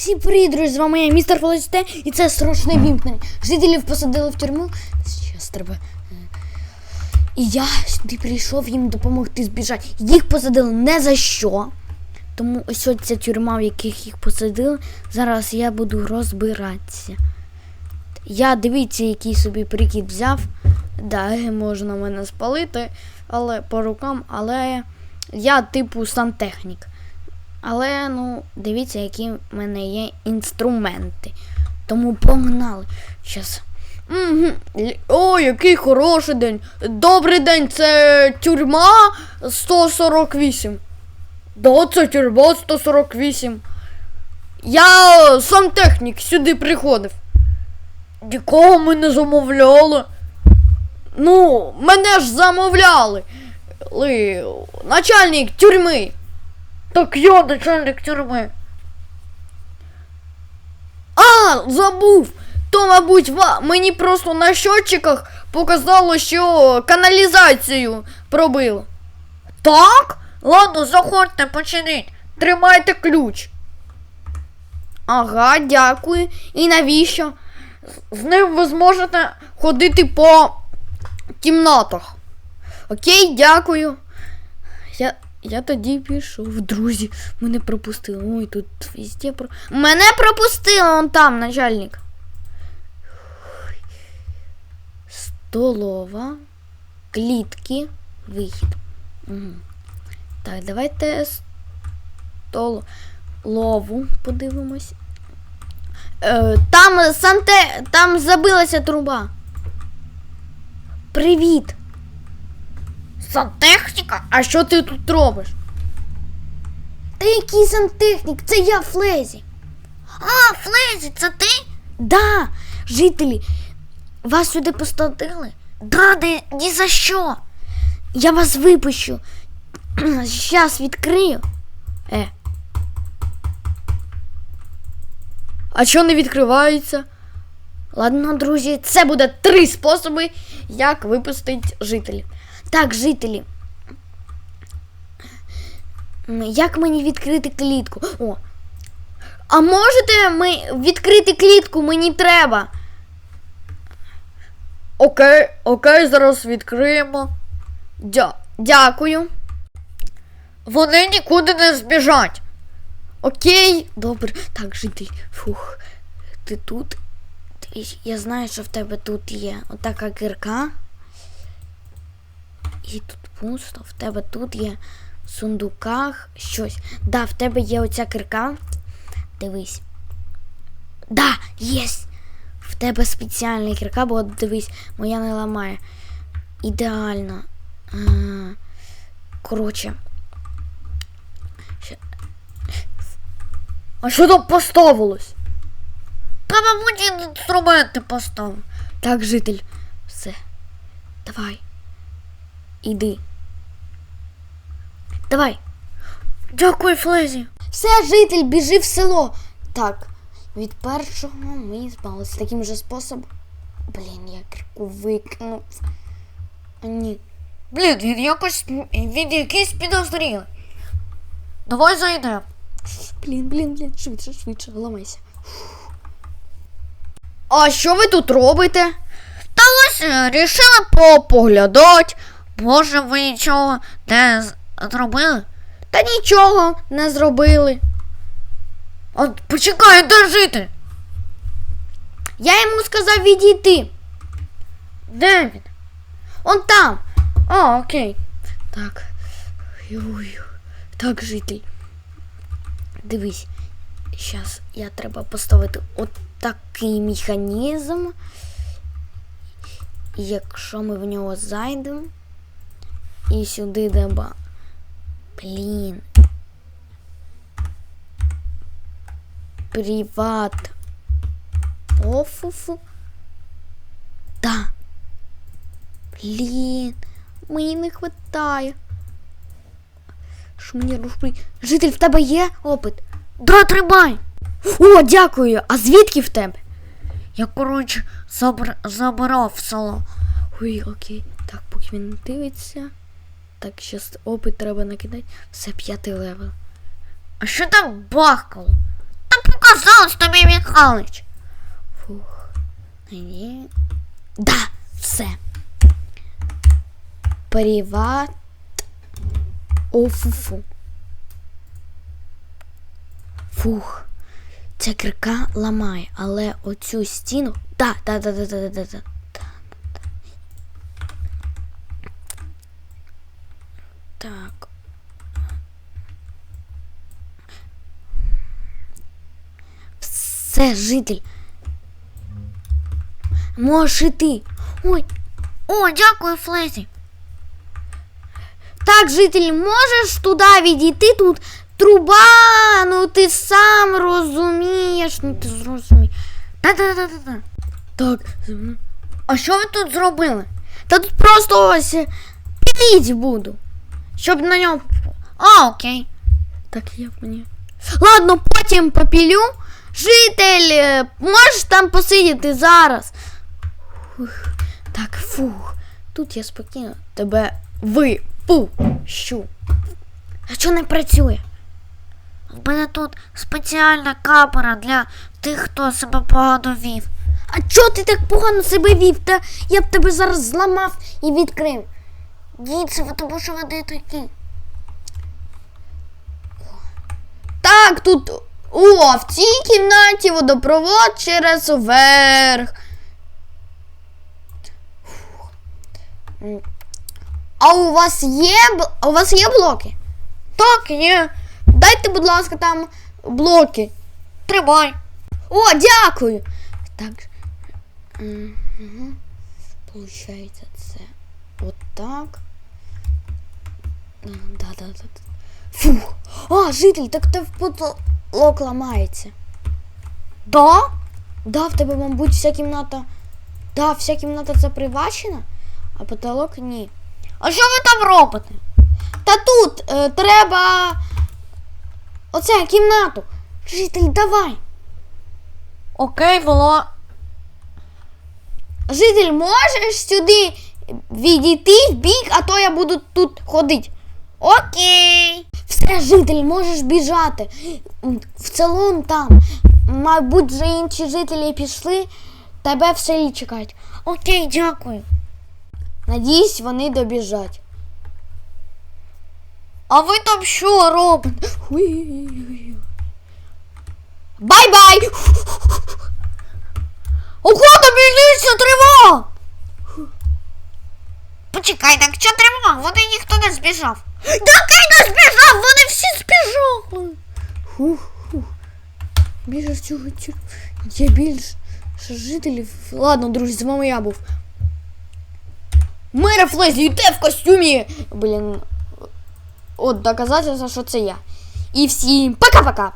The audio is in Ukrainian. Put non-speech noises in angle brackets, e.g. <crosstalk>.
Всім привіт, друзі, з вами я, містер Фелесте, і це страшне вімкнення. Жителів посадили в тюрму. Зараз треба. е, І я сюди прийшов їм допомогти збіжати. Їх посадили не за що. Тому ось ось ця тюрма, в яких їх посадили. Зараз я буду розбиратися. Я дивіться, який собі прикид взяв. Да, можна мене спалити, але по рукам, але я типу сантехнік. Але ну, дивіться, які в мене є інструменти. Тому погнали. Щас. Угу. О, який хороший день. Добрий день, це тюрма 148. Да, це тюрма 148. Я е, сантехнік сюди приходив. Нікого ми не замовляли. Ну, мене ж замовляли. Ли, начальник тюрми. Так я начальник тюрми. А, забув! То, мабуть, ва... мені просто на щотчиках показало, що каналізацію пробило. Так? Ладно, заходьте, починіть. Тримайте ключ. Ага, дякую. І навіщо? З ним ви зможете ходити по кімнатах. Окей, дякую. Я, тоді пішов, друзі. Мене пропустили. Ой, тут везде про. Мене пропустили он там, начальник. Столова. Клітки. Вихід. Угу. Так, давайте столову подивимось. Е, там санте. Там забилася труба. Привіт. Сантехніка? А що ти тут робиш? Та який сантехнік? Це я Флезі. А, Флезі, це ти? Да, жителі. Вас сюди посадили? Да, ні, ні за що. Я вас випущу. <clears throat> Щас відкрию. Е. А що не відкривається? Ладно, друзі, це буде три способи, як випустити жителів. Так, жителі. Як мені відкрити клітку? О. А можете ми відкрити клітку? Мені треба. Окей, окей, зараз відкриємо. Дя- дякую. Вони нікуди не збіжать. Окей, добре. Так, житель. Фух. Ти тут. Я знаю, що в тебе тут є отака кирка. І тут пусто. В тебе тут є в сундуках щось. Да, в тебе є оця кирка. Дивись. Да, єсть! В тебе спеціальна кирка, бо дивись, моя не ламає. Ідеально. Коротше. А що там поставилось? Та, мабуть, інструменти поставив. Так, житель. Все. Давай. Іди. Давай. Дякую, Флезі. Все, житель, біжи в село. Так, від першого ми збалися таким же способом. Блін, я крику викинув. Ні. Блін, він якось. Він якийсь підозрілий. Давай зайдемо. Блін, блін, блін, швидше, швидше, ламайся. А що ви тут робите? Та ось е, рішили поглядати. Може, ви нічого не зробили? Та нічого не зробили. А почекай, де жити? Я йому сказав відійти. Де він? Он там. А, окей. Так. Ой, так, житель. Дивись. Зараз я треба поставити отакий механізм. Якщо ми в нього зайдемо і сюди деба. Блін. Приват. Офуфу. Да. Блін. Мені не хватає. Що мені робити? Житель, в тебе є опит? Да, тримай. О, дякую. А звідки в тебе? Я, коротше, забр... забирав село. Ой, окей. Так, поки він дивиться. Так, щас опит треба накидати. Все п'ятий левел. А що там бахкало? Та не показалось тобі, Михайлович. Фух. Ні. Да, все. Приват. Офуфу. Фух. Ця кирка ламає, але оцю стіну. Да, да, да, да, да, да, да. Все, житель. Можеш іти. Ой, О, дякую, Флезі. так, житель, можеш туди відійти тут труба, ну ти сам розумієш, ну ти зрозумієш. Та-та-та-та. Так, А що ви тут зробили? та тут просто ось е, піліть буду. Щоб на ньому. А, окей. Так як мені. Ладно, потім попілю. Житель, е, можеш там посидіти зараз. Фух. Так, фух. Тут я спокійно тебе випущу. А що не працює? В мене тут спеціальна камера для тих, хто себе погано вів. А чого ти так погано себе вів? Та я б тебе зараз зламав і відкрив. Ви тому що вони такі. Так, тут. О, в цій кімнаті водопровод через верх. А у вас є у вас є блоки? Так, є. Дайте, будь ласка, там блоки. Тримай. О, дякую. Так. Угу. Получається, це отак. Фух. А, житель, так в потолок ламається. Да? Да, в тебе, мабуть, вся кімната. Да, вся кімната запривачена, а потолок ні. А що ви там робите? Та тут е, треба. Оце кімнату. Житель, давай. Окей, було. Житель, можеш сюди відійти в бік, а то я буду тут ходити. Окей. Все, житель, можеш біжати. В салон там. Мабуть, вже інші жителі пішли, тебе в селі чекають. Окей, дякую. Надіюсь, вони добіжать. А ви там що робите? Бай-бай! Охота, міліція, тривога! Почекай, так що тривога? Вони ніхто не збіжав. Який не збіжав? Вони всі збіжали. Хух, хух. Більше цього цю- є більше жителів. Ладно, друзі, з вами я був. Мера Флезі, йде в костюмі. Блін. От доказательство, що це я. І всім пока-пока.